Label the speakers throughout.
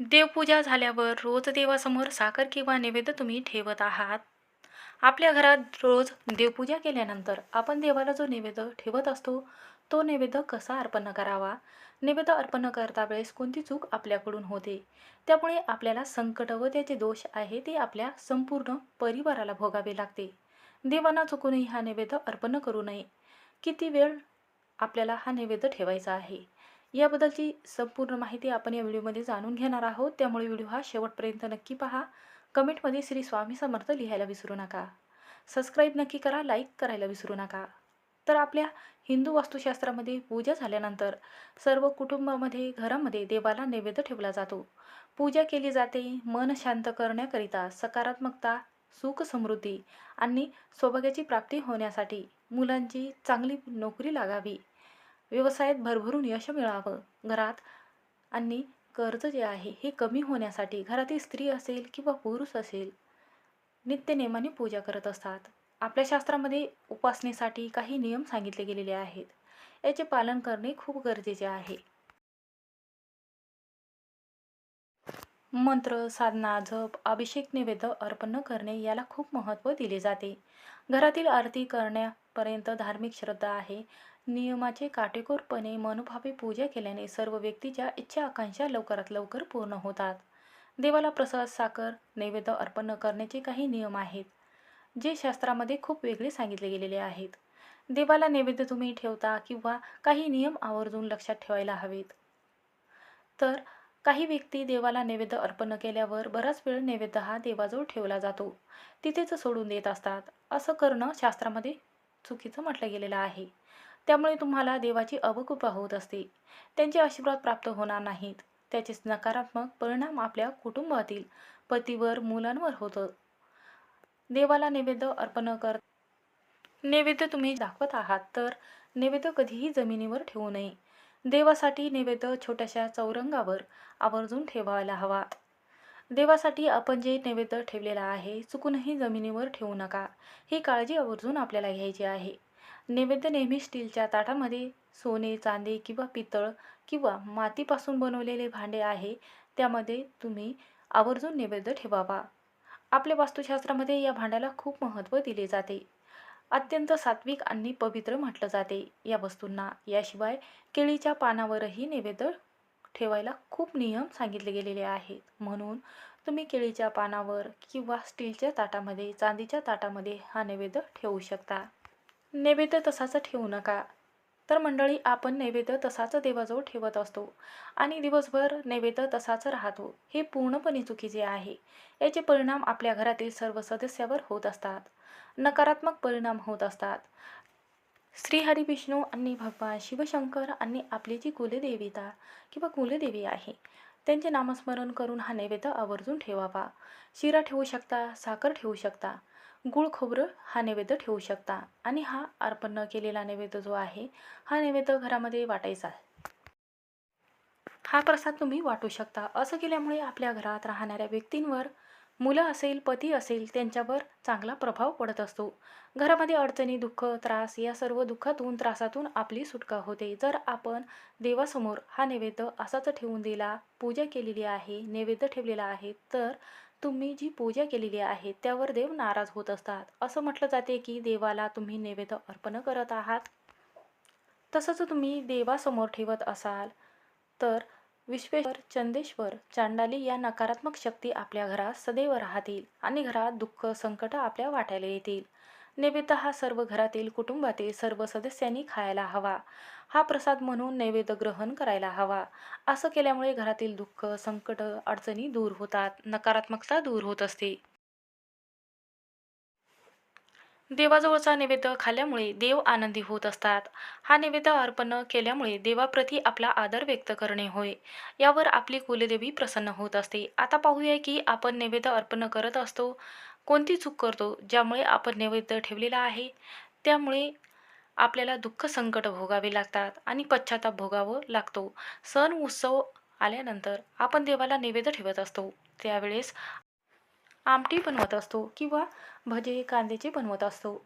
Speaker 1: देवपूजा झाल्यावर रोज देवासमोर साखर किंवा नैवेद्य तुम्ही ठेवत आहात. आपल्या घरात रोज देवपूजा केल्यानंतर आपण देवाला जो नैवेद्य ठेवत असतो तो नैवेद्य कसा अर्पण करावा? नैवेद्य अर्पण करता वेळेस कोणती चूक आपल्याकडून होते? त्यामुळे आपल्याला संकट व त्याचे दोष आहे ते आपल्या संपूर्ण परिवाराला भोगावे लागते. देवांना चुकूनही हा नैवेद्य अर्पण करू नये. किती वेळ आपल्याला हा नैवेद्य ठेवायचा आहे? याबद्दलची संपूर्ण माहिती आपण या व्हिडिओमध्ये जाणून घेणार आहोत. त्यामुळे व्हिडिओ हा शेवटपर्यंत नक्की पहा. कमेंटमध्ये श्री स्वामी समर्थ लिहायला विसरू नका. सबस्क्राईब नक्की करा लाईक करायला विसरू नका. तर आपल्या हिंदू वास्तुशास्त्रामध्ये पूजा झाल्यानंतर सर्व कुटुंबामध्ये घरामध्ये देवाला नैवेद्य ठेवला जातो. पूजा केली जाते मन शांत करण्याकरिता सकारात्मकता सुख समृद्धी आणि सौभाग्याची प्राप्ती होण्यासाठी मुलांची चांगली नोकरी लागावी. व्यवसायात भरभरून यश मिळावं. घरात आणि कर्ज जे आहे हे कमी होण्यासाठी घरातील स्त्री असेल किंवा पुरुष असेल नित्यनेमाने पूजा करत असतात. आपल्या शास्त्रामध्ये उपासनेसाठी काही नियम सांगितले गेलेले आहेत. याचे पालन करणे खूप गरजेचे आहे. मंत्र साधना जप अभिषेक नैवेद्य अर्पण करणे याला खूप महत्त्व दिले जाते. घरातील आरती करण्या पर्यंत धार्मिक श्रद्धा आहे. नियमाचे काटेकोरपणे मनोभावे पूजा केल्याने सर्व व्यक्तीच्या इच्छा आकांक्षा लवकरात लवकर पूर्ण होतात. देवाला प्रसाद साखर नैवेद्य अर्पण करण्याचे काही नियम आहेत जे शास्त्रामध्ये खूप वेगळे सांगितले गेलेले आहेत. देवाला नैवेद्य तुम्ही ठेवता किंवा काही नियम आवर्जून लक्षात ठेवायला हवेत. तर काही व्यक्ती देवाला नैवेद्य अर्पण केल्यावर बराच वेळ नैवेद्य हा देवाजवळ ठेवला जातो. तिथेच सोडून देत असतात. असं करणं शास्त्रामध्ये चुकीचं म्हटलं गेलेलं आहे. त्यामुळे तुम्हाला देवाची अवकृपा होत असते. त्यांचे आशीर्वाद प्राप्त होणार नाहीत. त्याचे नकारात्मक परिणाम आपल्या कुटुंबातील पतीवर मुलांवर होतं. देवाला नैवेद्य अर्पण कर. नैवेद्य तुम्ही दाखवत आहात तर नैवेद्य कधीही जमिनीवर ठेवू नये. देवासाठी नैवेद्य छोट्याशा चौरंगावर आवर्जून ठेवायला हवा. देवासाठी आपण जे नैवेद्य ठेवलेला आहे चुकूनही जमिनीवर ठेवू नका. ही काळजी आवर्जून आपल्याला घ्यायची आहे. नैवेद्य नेहमी स्टीलच्या ताटामध्ये सोने चांदी किंवा पितळ किंवा मातीपासून बनवलेले भांडे आहे त्यामध्ये तुम्ही आवर्जून नैवेद्य ठेवावा. आपल्या वास्तुशास्त्रामध्ये या भांड्याला खूप महत्त्व दिले जाते. अत्यंत सात्विक आणि पवित्र म्हटलं जाते या वस्तूंना. याशिवाय केळीच्या पानावरही नैवेद्य ठेवायला खूप नियम सांगितले गेलेले आहेत. म्हणून तुम्ही केळीच्या पानावर किंवा स्टीलच्या ताटामध्ये चांदीच्या ताटामध्ये हा नैवेद्य ठेवू शकता. नैवेद्य तसाच ठेवू नका. तर मंडळी आपण नैवेद्य तसाच देवाजवळ ठेवत असतो आणि दिवसभर नैवेद्य तसाच राहतो. हे पूर्णपणे चुकीचे आहे. याचे परिणाम आपल्या घरातील सर्व सदस्यावर होत असतात. नकारात्मक परिणाम होत असतात. श्रीहरी विष्णू आणि भगवान शिवशंकर आणि आपली जी कुलदेविता किंवा कुलदेवी आहे त्यांचे नामस्मरण करून हा नैवेद्य आवर्जून ठेवावा. शिरा ठेवू शकता साखर ठेवू शकता गुळ खोबरं हा नैवेद्य ठेवू शकता आणि हा अर्पण केलेला नैवेद्य जो आहे हा नैवेद्य घरामध्ये वाटायचा. हा प्रसाद तुम्ही वाटू शकता. असं केल्यामुळे आपल्या घरात राहणाऱ्या व्यक्तींवर मुलं असेल पती असेल त्यांच्यावर चांगला प्रभाव पडत असतो. घरामध्ये अडचणी दुःख त्रास या सर्व दुःखातून त्रासातून आपली सुटका होते. जर आपण देवासमोर हा नैवेद्य असाच ठेवून दिला पूजा केलेली आहे नैवेद्य ठेवलेला आहे तर तुम्ही जी पूजा केलेली आहे त्यावर देव नाराज होत असतात. असं म्हटलं जाते की देवाला तुम्ही नैवेद्य अर्पण करत आहात. तसंच तुम्ही देवासमोर ठेवत असाल तर विश्वेश्वर चंदेश्वर चांडाली या नकारात्मक शक्ती आपल्या घरात सदैव राहतील आणि घरात दुःख संकट आपल्या वाटायला येतील. नैवेद्य हा सर्व घरातील कुटुंबातील सर्व सदस्यांनी खायला हवा. हा प्रसाद म्हणून नैवेद्य ग्रहण करायला हवा. असं केल्यामुळे घरातील दुःख संकट अडचणी दूर होतात. नकारात्मकता दूर होत असते. देवाजवळचा नैवेद्य खाल्ल्यामुळे देव आनंदी होत असतात. हा नैवेद्य अर्पण केल्यामुळे देवाप्रती आपला आदर व्यक्त करणे होय. यावर आपली कुलदेवी प्रसन्न होत असते. आता पाहूया की आपण नैवेद्य अर्पण करत असतो. कोणती चूक करतो ज्यामुळे आपण नैवेद्य ठेवलेला आहे? त्यामुळे आपल्याला दुःख संकट भोगावे लागतात आणि पश्चाताप भोगावं लागतो. सण उत्सव आल्यानंतर आपण देवाला नैवेद्य ठेवत असतो. त्यावेळेस आमटी बनवत असतो किंवा भजे कांद्याचे बनवत असतो.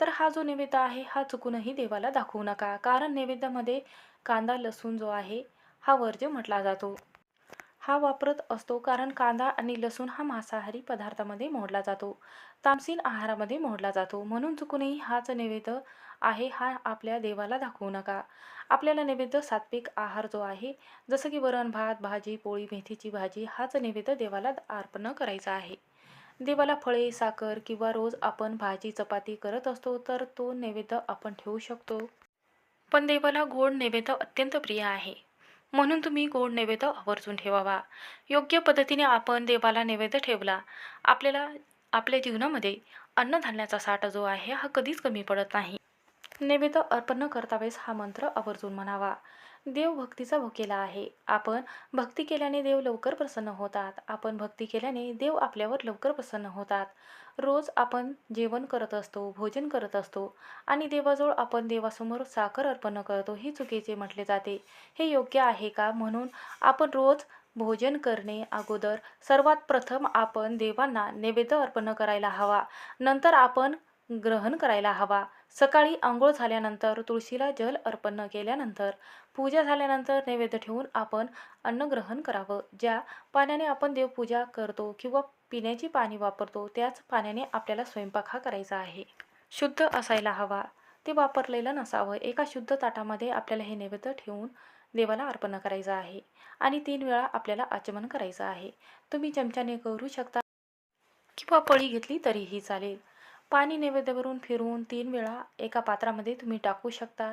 Speaker 1: तर हा जो नैवेद्य आहे हा चुकूनही देवाला दाखवू नका. कारण नैवेद्यामध्ये कांदा लसूण जो आहे हा वर्ज्य म्हटला जातो. हा वापरत असतो कारण कांदा आणि लसूण हा मांसाहारी पदार्थामध्ये मोडला जातो. तामसीन आहारामध्ये मोडला जातो. म्हणून चुकूनही हाच नैवेद्य आहे हा आपल्या देवाला दाखवू नका. आपल्याला नैवेद्य सात्विक आहार जो आहे जसं की वरण भात भाजी पोळी मेथीची भाजी हाच नैवेद्य देवाला अर्पण करायचा आहे. देवाला फळे साखर किंवा रोज आपण भाजी चपाती करत असतो तर तो नैवेद्य आपण ठेवू शकतो. पण देवाला गोड नैवेद्य अत्यंत प्रिय आहे. म्हणून तुम्ही गोड नैवेद्य आवर्जून ठेवावा. योग्य पद्धतीने आपण देवाला नैवेद्य ठेवला आपल्याला आपल्या जीवनामध्ये अन्नधान्याचा साठा जो आहे हा कधीच कमी पडत नाही. नैवेद्य अर्पण करता वेळेस हा मंत्र आवर्जून म्हणावा. देव भक्तीचा भुकेला आहे. आपण भक्ती केल्याने देव लवकर प्रसन्न होतात. आपण भक्ती केल्याने देव आपल्यावर लवकर प्रसन्न होतात. रोज आपण जेवण करत असतो भोजन करत असतो आणि देवाजवळ आपण देवासमोर साखर अर्पण करतो हे चुकीचे म्हटले जाते. हे योग्य आहे का? म्हणून आपण रोज भोजन करणे अगोदर सर्वात प्रथम आपण देवांना नैवेद्य अर्पण करायला हवा. नंतर आपण ग्रहण करायला हवा. सकाळी आंघोळ झाल्यानंतर तुळशीला जल अर्पण केल्यानंतर पूजा झाल्यानंतर नैवेद्य ठेवून आपण अन्न ग्रहण करावं. ज्या पाण्याने आपण देवपूजा करतो किंवा पिण्याची पाणी वापरतो त्याच पाण्याने आपल्याला स्वयंपाक हा करायचा आहे. शुद्ध असायला हवा. ते वापरलेलं नसावं. एका शुद्ध ताटामध्ये आपल्याला हे नैवेद्य ठेवून देवाला अर्पण करायचं आहे आणि तीन वेळा आपल्याला आचमन करायचं आहे. तुम्ही चमच्याने करू शकता किंवा पळी घेतली तरीही चालेल. पाणी नैवेद्यावरून फिरवून तीन वेळा एका पात्रामध्ये तुम्ही टाकू शकता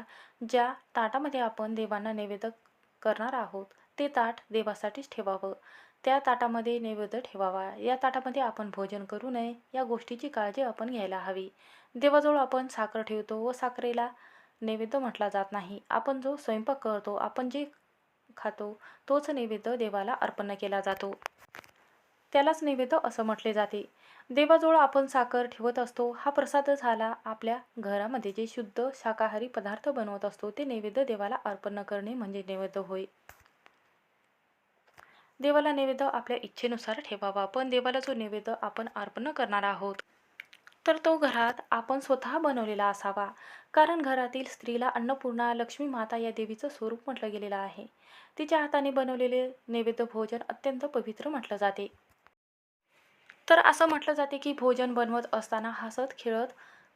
Speaker 1: ज्या ताटामध्ये आपण देवांना नैवेद्य करणार आहोत ते ताट देवासाठीच ठेवावं. त्या ताटामध्ये नैवेद्य ठेवावा. या ताटामध्ये आपण भोजन करू नये. या गोष्टीची काळजी आपण घ्यायला हवी. देवाजवळ आपण साखर ठेवतो व साखरेला नैवेद्य म्हटला जात नाही. आपण जो स्वयंपाक करतो आपण जे खातो तोच नैवेद्य देवाला अर्पण केला जातो. त्यालाच नैवेद्य असं म्हटले जाते. देवाजवळ आपण साखर ठेवत असतो. हा प्रसाद झाला आपल्या घरामध्ये जे शुद्ध शाकाहारी पदार्थ बनवत असतो ते नैवेद्य देवाला अर्पण करणे म्हणजे नैवेद्य होय. देवाला नैवेद्य आपल्या इच्छेनुसार ठेवावा पण देवाला जो नैवेद्य आपण अर्पण करणार आहोत तर तो घरात आपण स्वतः बनवलेला असावा. कारण घरातील स्त्रीला अन्नपूर्णा लक्ष्मी माता या देवीचं स्वरूप म्हटलं गेलेलं आहे. तिच्या हाताने बनवलेले नैवेद्य भोजन अत्यंत पवित्र म्हटलं जाते. तर असं म्हटलं जाते की भोजन बनवत असताना हसत खेळत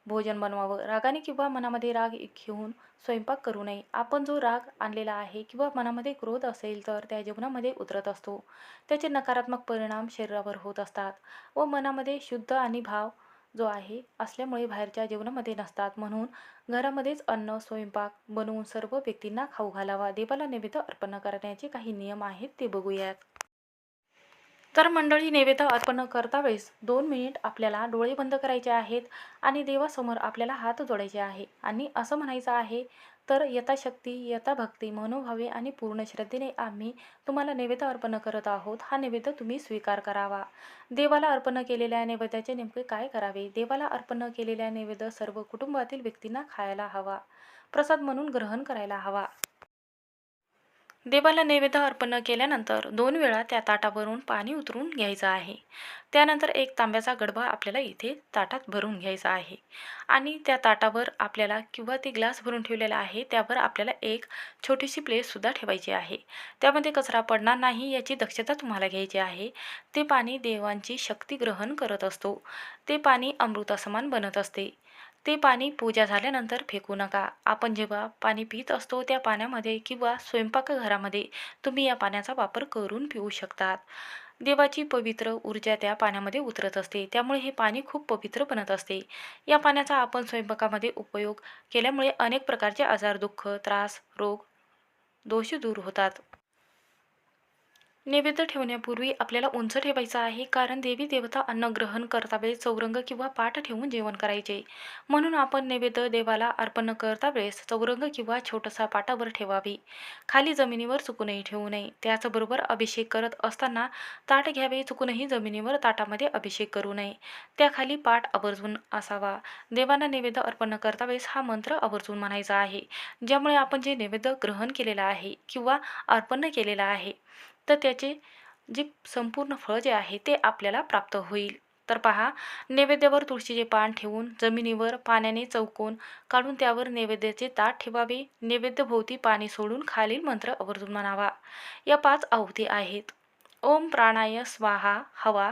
Speaker 1: भोजन बनवावं. रागाने किंवा मनामध्ये राग घेऊन स्वयंपाक करू नये. आपण जो राग आणलेला आहे किंवा मनामध्ये क्रोध असेल तर त्या जेवणामध्ये उतरत असतो. त्याचे नकारात्मक परिणाम शरीरावर होत असतात व मनामध्ये शुद्ध आणि भाव जो आहे असल्यामुळे बाहेरच्या जेवणामध्ये नसतात. म्हणून घरामध्येच अन्न स्वयंपाक बनवून सर्व व्यक्तींना खाऊ घालावा. देवाला नैवेद्य अर्पण करण्याचे काही नियम आहेत ते बघूयात. तर मंडळी नैवेद्य अर्पण करता वेळेस दोन मिनिट आपल्याला डोळे बंद करायचे आहेत आणि देवासमोर आपल्याला हात जोडायचे आहे. आणि असं म्हणायचं आहे तर यथाशक्ती यथाभक्ती मनोभावे आणि पूर्ण श्रद्धेने आम्ही तुम्हाला नैवेद्य अर्पण करत आहोत. हा नैवेद्य तुम्ही स्वीकार करावा. देवाला अर्पण केलेल्या नैवेद्याचे नेमके काय करावे? देवाला अर्पण केलेल्या नैवेद्य सर्व कुटुंबातील व्यक्तींना खायला हवा. प्रसाद म्हणून ग्रहण करायला हवा. देवाला नैवेद्य अर्पण केल्यानंतर दोन वेळा त्या ताटावरून पाणी उतरून घ्यायचं आहे. त्यानंतर एक तांब्याचा गडबा आपल्याला इथे ताटात भरून घ्यायचा आहे. आणि त्या ताटावर आपल्याला किंवा ते ग्लास भरून ठेवलेला आहे त्यावर आपल्याला एक छोटीशी प्लेटसुद्धा ठेवायची आहे. त्यामध्ये कचरा पडणार नाही याची दक्षता तुम्हाला घ्यायची आहे. ते पाणी देवांची शक्ती ग्रहण करत असतो. ते पाणी अमृतासमान बनत असते. ते पाणी पूजा झाल्यानंतर फेकू नका. आपण जेव्हा पाणी पित असतो त्या पाण्यामध्ये किंवा स्वयंपाकघरामध्ये तुम्ही या पाण्याचा वापर करून पिऊ शकतात. देवाची पवित्र ऊर्जा त्या पाण्यामध्ये उतरत असते. त्यामुळे हे पाणी खूप पवित्र बनत असते. या पाण्याचा आपण स्वयंपाकामध्ये उपयोग केल्यामुळे अनेक प्रकारचे आजार दुःख त्रास रोग दोष दूर होतात. नैवेद्य ठेवण्यापूर्वी आपल्याला उंच ठेवायचं आहे कारण देवी देवता अन्न ग्रहण करता वेळेस चौरंग किंवा पाठ ठेवून जेवण करायचे. म्हणून आपण नैवेद्य देवाला अर्पण करता वेळेस चौरंग किंवा छोटसा पाटावर ठेवावी. खाली जमिनीवर चुकूनही ठेवू नये. त्याचबरोबर अभिषेक करत असताना ताट घ्यावे चुकूनही जमिनीवर ताटामध्ये अभिषेक करू नये. त्याखाली पाठ आवर्जून असावा. देवांना नैवेद्य अर्पण करता वेळेस हा मंत्र आवर्जून म्हणायचा आहे ज्यामुळे आपण जे नैवेद्य ग्रहण केलेलं आहे किंवा अर्पण केलेलं आहे तर त्याचे जे संपूर्ण फळ जे आहे ते आपल्याला प्राप्त होईल. तर पहा नैवेद्यावर तुळशीचे पान ठेवून जमिनीवर पाण्याने चौकोन काढून त्यावर नैवेद्याचे ताट ठेवावे. नैवेद्यभोवती पाणी सोडून खालील मंत्र आवर्जून म्हणावा. या पाच आहुती आहेत. ओम प्राणाय स्वाहा हवा.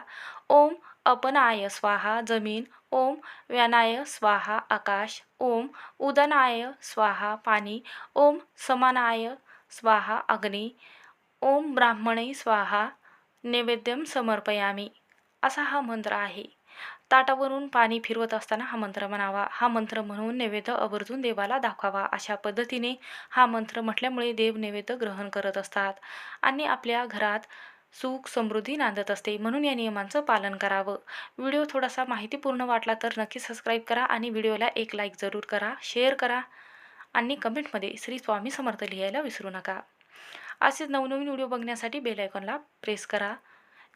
Speaker 1: ओम अपनाय स्वाहा जमीन. ओम व्यानाय स्वाहा आकाश. ओम उदनाय स्वाहा पाणी. ओम समानाय स्वाहा अग्नी. ओम ब्राह्मणे स्वाहा नैवेद्यम समर्पयामी असा हा मंत्र आहे. ताटावरून पाणी फिरवत असताना हा मंत्र म्हणावा. हा मंत्र म्हणून नैवेद्य आवर्जून देवाला दाखवावा. अशा पद्धतीने हा मंत्र म्हटल्यामुळे देव नैवेद्य ग्रहण करत असतात आणि आपल्या घरात सुख समृद्धी नांदत असते. म्हणून या नियमांचं पालन करावं. व्हिडिओ थोडासा माहितीपूर्ण वाटला तर नक्की सबस्क्राईब करा आणि व्हिडिओला एक लाईक जरूर करा शेअर करा आणि कमेंटमध्ये श्री स्वामी समर्थ लिहायला विसरू नका. असेच नवनवीन व्हिडिओ बघण्यासाठी बेल आयकॉनला प्रेस करा.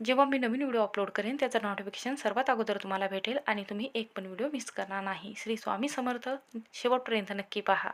Speaker 1: जेव्हा मी नवीन व्हिडिओ अपलोड करेन त्याचं नोटिफिकेशन सर्वात अगोदर तुम्हाला भेटेल आणि तुम्ही एक पण व्हिडिओ मिस करणार नाही. श्री स्वामी समर्थ. शेवटपर्यंत नक्की पहा.